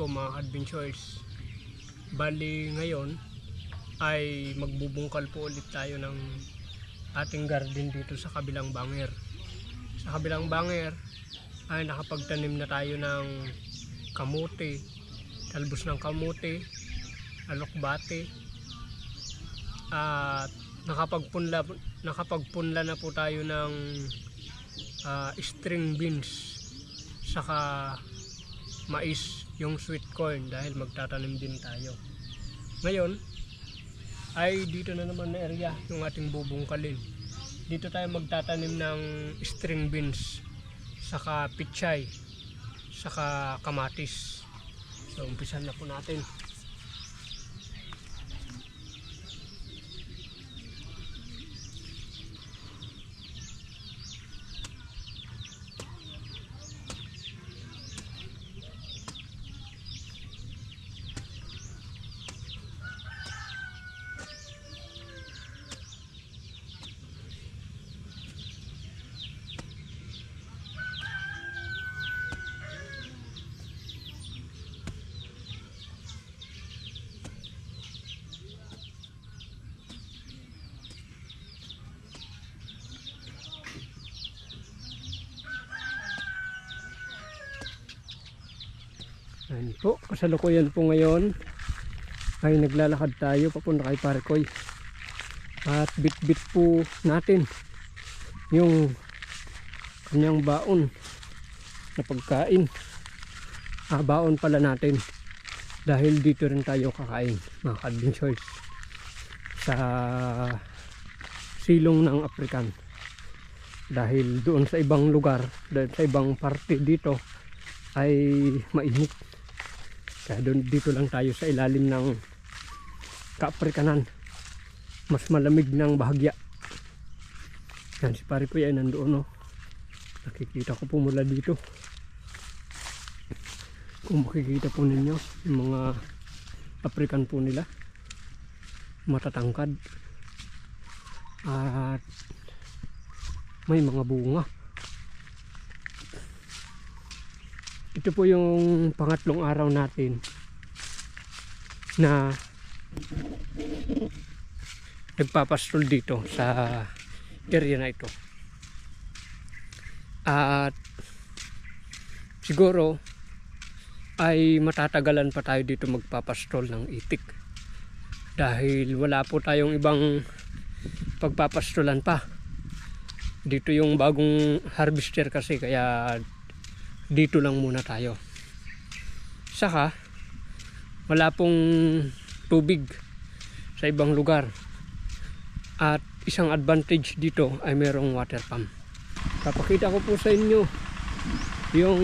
po mga adventures. Bali ngayon ay magbubungkal po ulit tayo ng ating garden dito sa kabilang banger. Sa kabilang banger ay nakapagtanim na tayo ng kamote, talbos ng kamote, alokbate, at nakapagpunla, nakapagpunla na po tayo ng ah, string beans saka mais yung sweet corn dahil magtatanim din tayo. Ngayon ay dito na naman na area yung ating bubungkalin. Dito tayo magtatanim ng string beans saka pichay saka kamatis. So umpisan na po natin. Ayan po, kasalukuyan po ngayon ay naglalakad tayo papunta kay Parikoy. At bit-bit po natin yung kanyang baon na pagkain. Ah, baon pala natin dahil dito rin tayo kakain mga adventures sa silong ng African dahil doon sa ibang lugar dahil sa ibang parte dito ay mainit kaya doon, dito lang tayo sa ilalim ng kaaprikanan. Mas malamig ng bahagya. Yan si pare po yan nandoon no. Nakikita ko po mula dito. Kung makikita po ninyo yung mga African po nila. Matatangkad. At may mga bunga. Ito po yung pangatlong araw natin na nagpapastol dito sa area na ito. At siguro ay matatagalan pa tayo dito magpapastol ng itik. Dahil wala po tayong ibang pagpapastolan pa. Dito yung bagong harvester kasi kaya dito lang muna tayo. Saka wala pong tubig sa ibang lugar. At isang advantage dito ay merong water pump. Papakita ko po sa inyo yung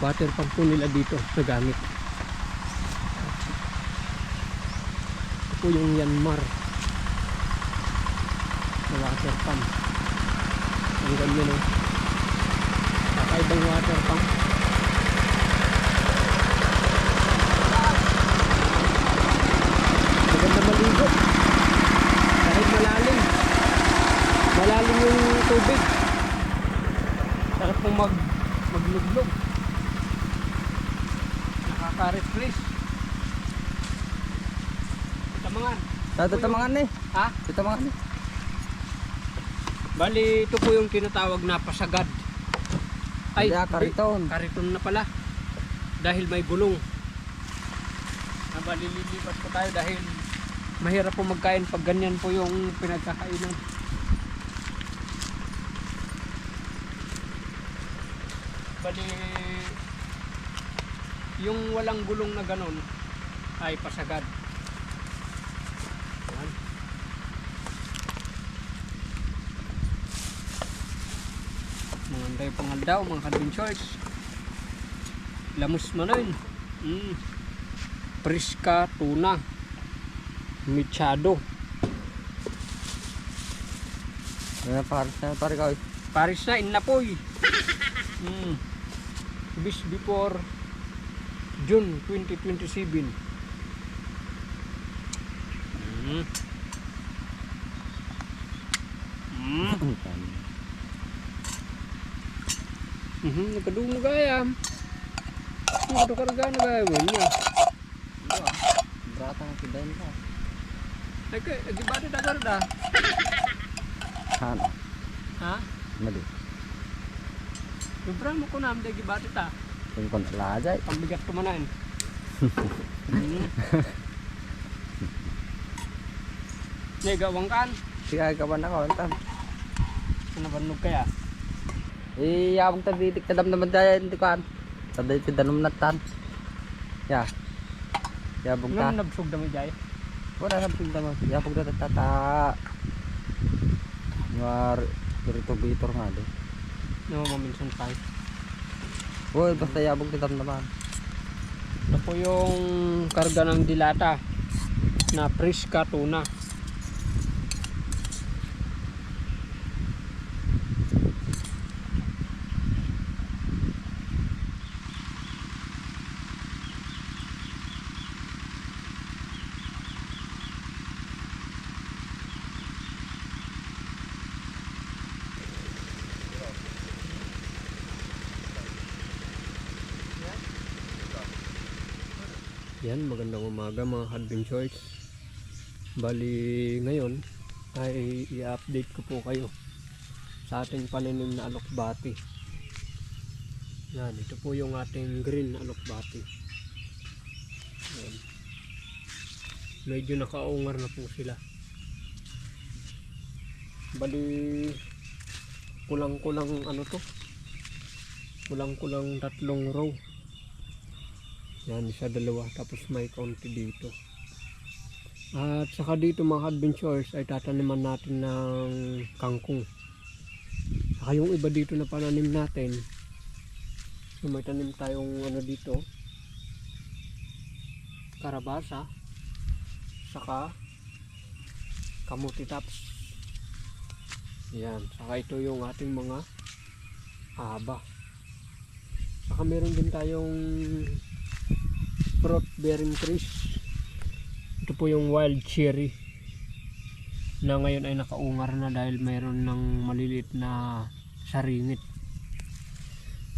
water pump po nila dito na gamit. Ito po yung Yanmar na water pump. Ang ganyan oh kakaibang water pump. Maganda maligo. Kahit malalim. Malalim yung tubig. Sarap pong mag magluglog. Nakaka-refresh tamangan Tatamangan. Eh. ha? Tatamangan eh. bali ito po yung tinatawag na pasagad Ay, kariton. Kariton na pala. Dahil may gulong. Nabali lilipas po tayo dahil mahirap po magkain pag ganyan po yung pinagkakainan. Bali yung walang gulong na ganon ay pasagad. Yan. Anday pangaldaw mga kadventures lamus manon mm. priska tuna michado Ano pare na pare ka. paris na inapoy mm. bis before June 2027 mm. Mm. Mhm, nagkadungog ayam. mo ito karga na gawin niya. Brata ng kidain ka. Ay, kay, di ba ito karga? Hana. Ha? Mali. Sobra mo ko na, hindi ba ito ta? Kung kon alajay. Pambigat ko manan. Hmm. Nih, gawang kan. Sige ka ba na ko? Antam. Ano ba nung kaya? Eh, yabang tabitik tadam naman tayo. Hindi ko an. Taday ti danom natan. Ya. Yabang ta. Nung nabsog dami jay. Wala na pagda mo. Yabang ta tata. Ngar. Dito bitor nga do. No, maminsan pa. Uy, basta yabang ti danom naman. Ito po yung karga ng dilata na Priska tuna. Yan, magandang umaga mga adventures. Bali ngayon ay i-update ko po kayo sa ating paninim na alokbati. Yan, ito po yung ating green alokbati. Yan. Medyo nakaungar na po sila. Bali kulang-kulang ano to? Kulang-kulang tatlong row. Yan, isa dalawa. Tapos may konti dito. At saka dito mga adventures ay tataniman natin ng kangkong. Saka yung iba dito na pananim natin. So may tanim tayong ano dito. Karabasa. Saka kamuti tops. Yan. Saka ito yung ating mga haba. Saka meron din tayong fruit bearing trees. Ito po yung wild cherry na ngayon ay nakaungar na dahil mayroon ng maliliit na saringit.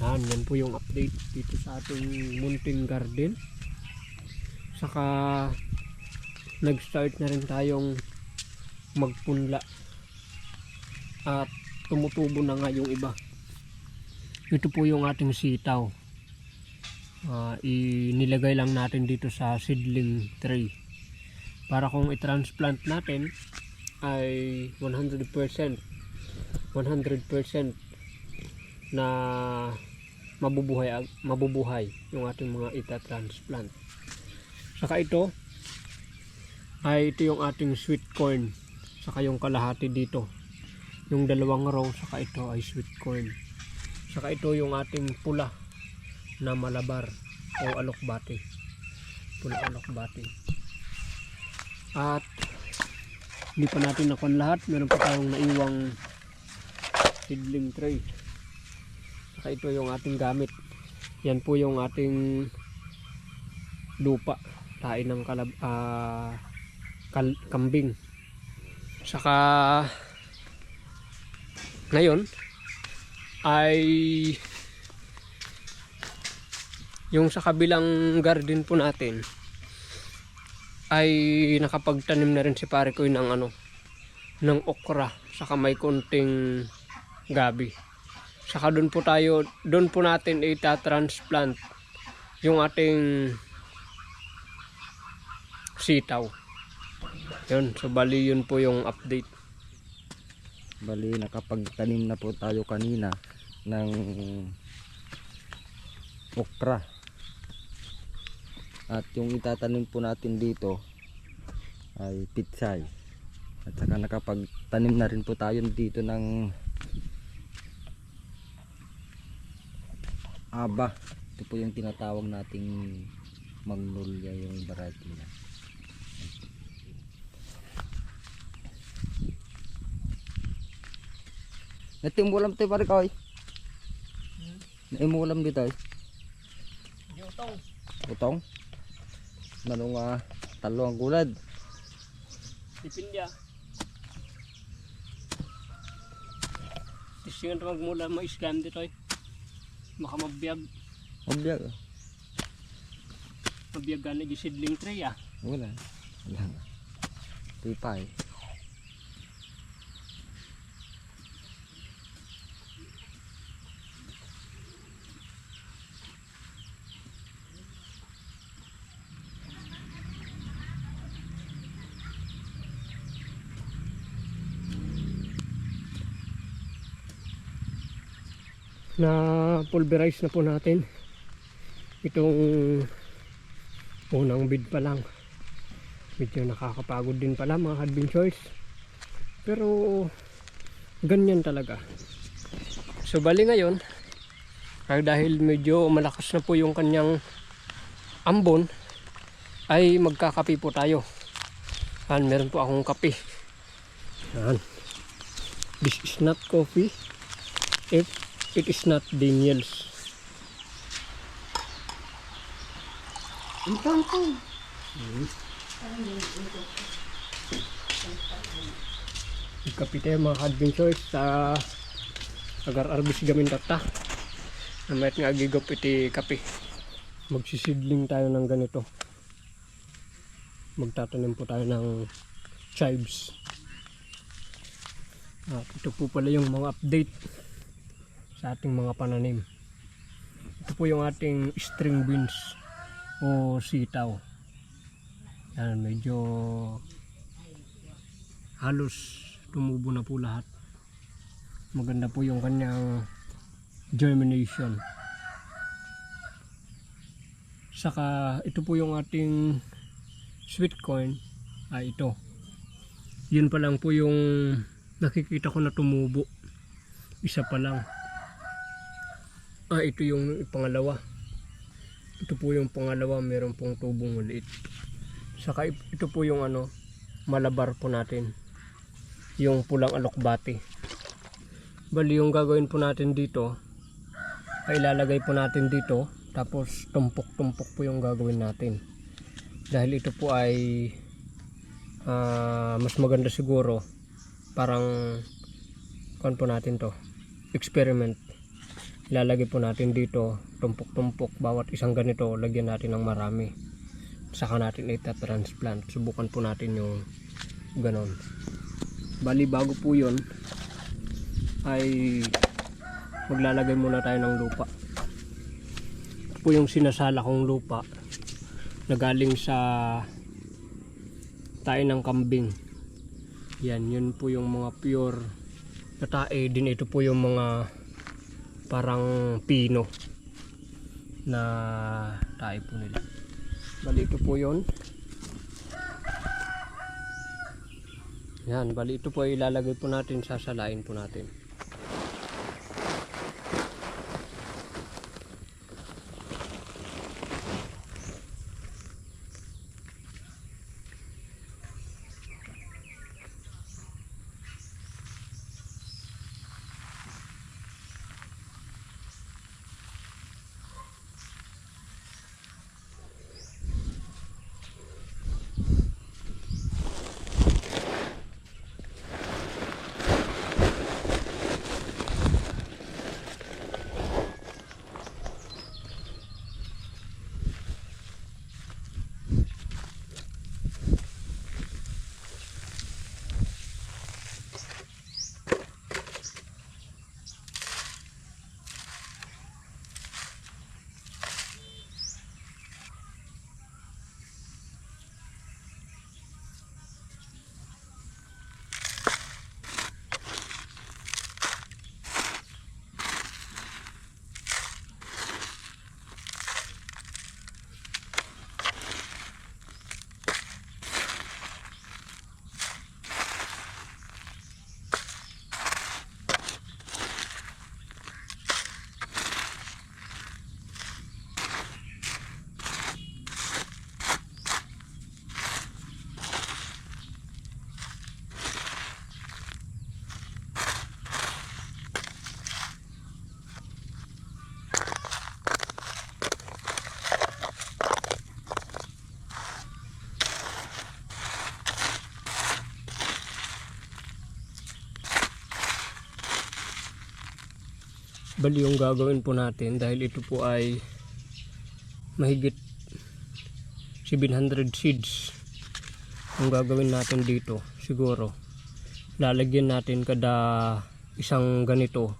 Yan, yan po yung update dito sa ating munting garden. Saka nag start na rin tayong magpunla at tumutubo na nga yung iba. Ito po yung ating sitaw Ah, inilagay lang natin dito sa seedling tray para kung i-transplant natin ay 100% 100% na mabubuhay mabubuhay yung ating mga ita-transplant. Saka ito ay ito yung ating sweet corn saka yung kalahati dito. Yung dalawang row saka ito ay sweet corn. Saka ito yung ating pula na malabar o alokbati pula alokbati at hindi pa natin nakuha lahat. Meron pa tayong naiwang seedling tray. Saka ito yung ating gamit. Yan po yung ating lupa. Tain ng kalab kal- kambing. Saka ngayon ay yung sa kabilang garden po natin ay nakapagtanim na rin si pare ko ng ano ng okra saka may konting gabi. Saka doon po tayo doon po natin ita-transplant yung ating sitaw. Yun so bali yun po yung update. Bali, nakapagtanim na po tayo kanina ng okra. At yung itatanim po natin dito ay pitsay. At saka nakapagtanim na rin po tayo dito ng aba. Ito po yung tinatawag nating magnolia yung variety niya. Natimulam tayo pare koy. Naimulam dito ay. Yutong Utong. Manong ah, talo ang gulad. Dipindya. Tisingan magmula mo islam dito eh. Baka mabiyag. Obya. Mabiyagan na gisidling tray ah. Wala. Wala. Tipay. Na pulverize na po natin. Itong unang bid pa lang. Medyo nakakapagod din pala mga adventures pero ganyan talaga. So bali ngayon ay dahil medyo malakas na po yung kanyang ambon ay magkakape po tayo. Yan meron po akong kape. Yan this is not coffee. If it is not Daniels. Kapi tayo mga adventures sa agar arbis gamin tata. Namayat nga agigop iti kape. Magsisidling tayo ng ganito. Magtatanim po tayo ng chives. At ito po pala yung mga update sa ating mga pananim. Ito po yung ating string beans o sitaw. Yan, medyo halos tumubo na po lahat. Maganda po yung kanyang germination. Saka ito po yung ating sweet corn ay ito. Yun pa lang po yung nakikita ko na tumubo. Isa pa lang. Ah, ito yung pangalawa. Ito po yung pangalawa, meron pong tubong maliit. Saka ito po yung ano, malabar po natin. Yung pulang alokbati. Bali yung gagawin po natin dito, ay ilalagay po natin dito, tapos tumpok-tumpok po yung gagawin natin. Dahil ito po ay ah, mas maganda siguro, parang kuan po natin to, experiment ilalagay po natin dito tumpok-tumpok bawat isang ganito lagyan natin ng marami. Saka natin ita-transplant. Subukan po natin yung ganon. Bali bago po yun ay maglalagay muna tayo ng lupa. Ito po yung sinasala kong lupa na galing sa tae ng kambing. Yan yun po yung mga pure na tae. Din ito po yung mga parang pino na tayo po nila. Bali ito po yun. Yan bali ito po ay ilalagay po natin sasalain po natin bali yung gagawin po natin dahil ito po ay mahigit 700 seeds ang gagawin natin dito siguro. Lalagyan natin kada isang ganito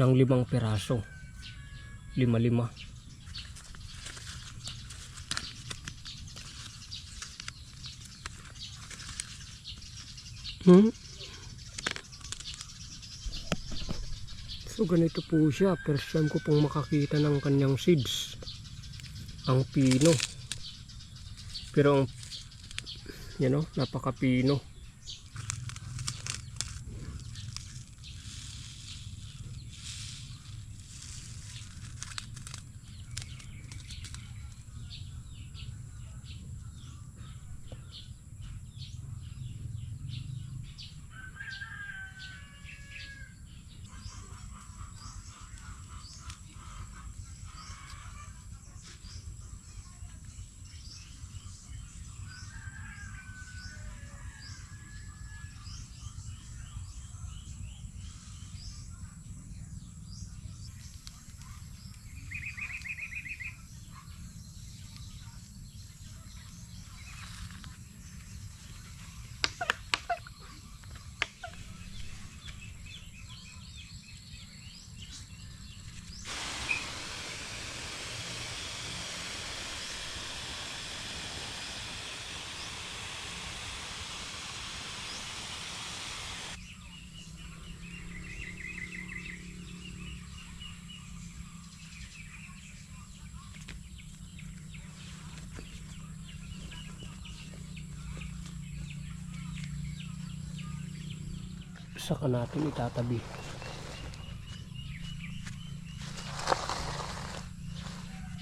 ng limang piraso. Lima lima hmm? So ganito po siya. First time ko pong makakita ng kanyang seeds. Ang pino. Pero ang you know, napakapino saka natin itatabi.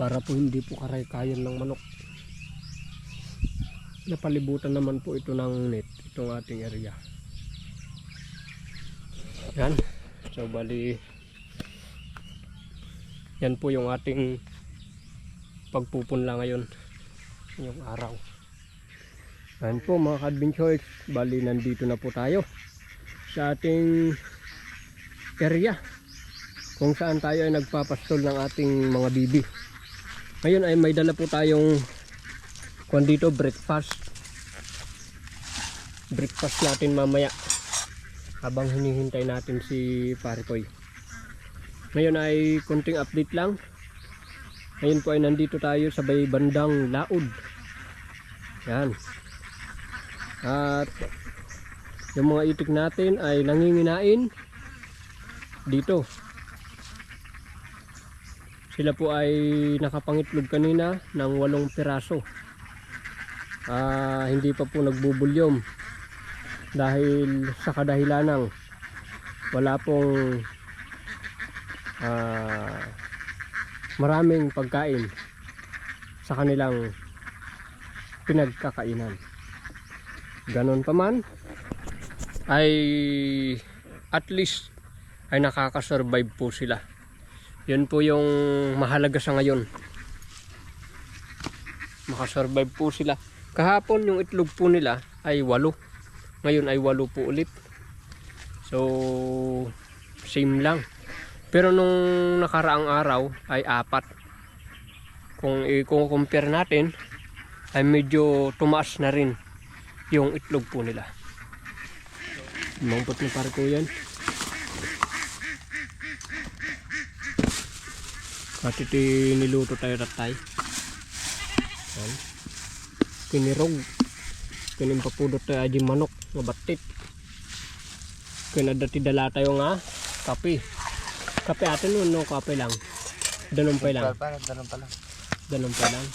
Para po hindi po karay-kayan ng manok. Napalibutan naman po ito ng net itong ating area. Yan. So bali yan po yung ating pagpupunla ngayon yung araw. Yan po mga ka-adventures bali nandito na po tayo sa ating area kung saan tayo ay nagpapastol ng ating mga bibi. Ngayon ay may dala po tayong kung dito breakfast. Breakfast natin mamaya habang hinihintay natin si Parikoy ngayon ay konting update lang. Ngayon po ay nandito tayo sa bay bandang laod. Yan. At yung mga itik natin ay nanginginain dito. Sila po ay nakapangitlog kanina ng walong piraso. Ah, hindi pa po nagbubulyom dahil sa kadahilanang wala pong ah, maraming pagkain sa kanilang pinagkakainan. Ganon pa man ay at least ay nakakasurvive po sila. Yun po yung mahalaga sa ngayon. Makasurvive po sila. Kahapon yung itlog po nila ay walo. Ngayon ay walo po ulit. So same lang. Pero nung nakaraang araw ay apat. Kung i-compare natin ay medyo tumaas na rin yung itlog po nila Mampot na pare ko yan. At ito niluto tayo ratay. Yan. Kinirog. Kinimpapudot tayo aji manok. Nga batit. Kinadati dala tayo nga. Kape. Kape atin nun no kape lang. Danumpay lang. Para ganun pala. Danumpay lang.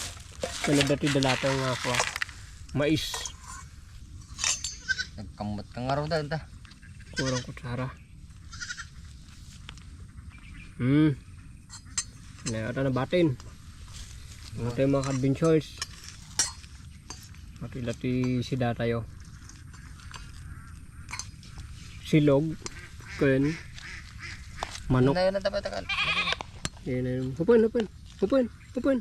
Kinadati dala tayo nga ako. Mais. Nagkamot ka nga raw dahil. Kurang kutsara hmm. Na ata na batin. Ano tayo mga adventures lati sida tayo silog kun manok. Na yun ang tapat takal. yan na yun hupin hupin hupin hupin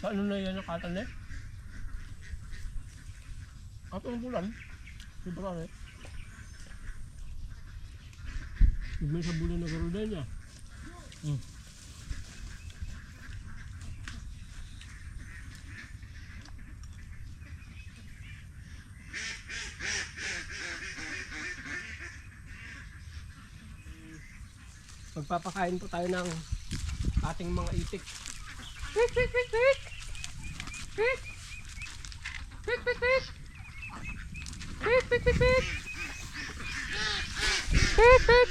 ano na yan nakatan eh Ato ng bulan. Siyempre. Eh. Yung sa bulan na karuda niya. Hmm. Magpapakain po tayo ng ating mga itik. Kwik, kwik, kwik, kwik! Kwik! Kwik, kwik, kwik! Pik, pik, pik, pik! Pik, pik!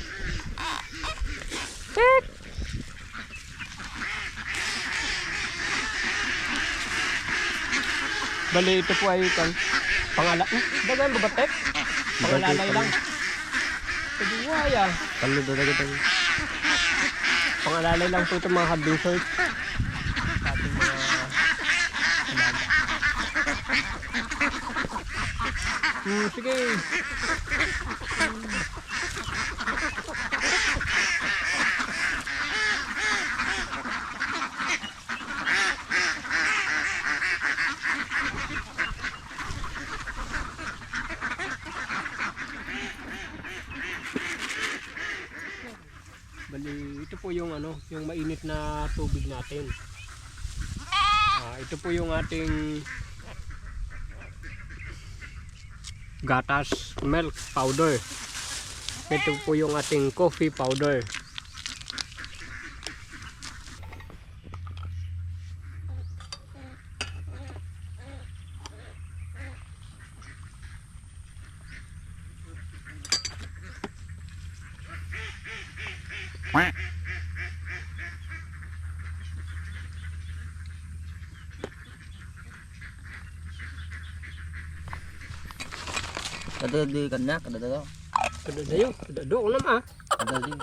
Bali, ito po ay kan pangala. Hmm, dagan ba batek? Pangalalay lang. Kaduwaya. Kalo daw daw daw. Pangalalay lang po ito mga harding short. Ating mga alaga. Hmm, sige. Bali, ito po yung ano, yung mainit na tubig natin. Ah, ito po yung ating gatas milk powder. Ito po yung ating coffee powder. Kada di kanya, kada daw. Kada dayo, kada do naman ah. Kada di.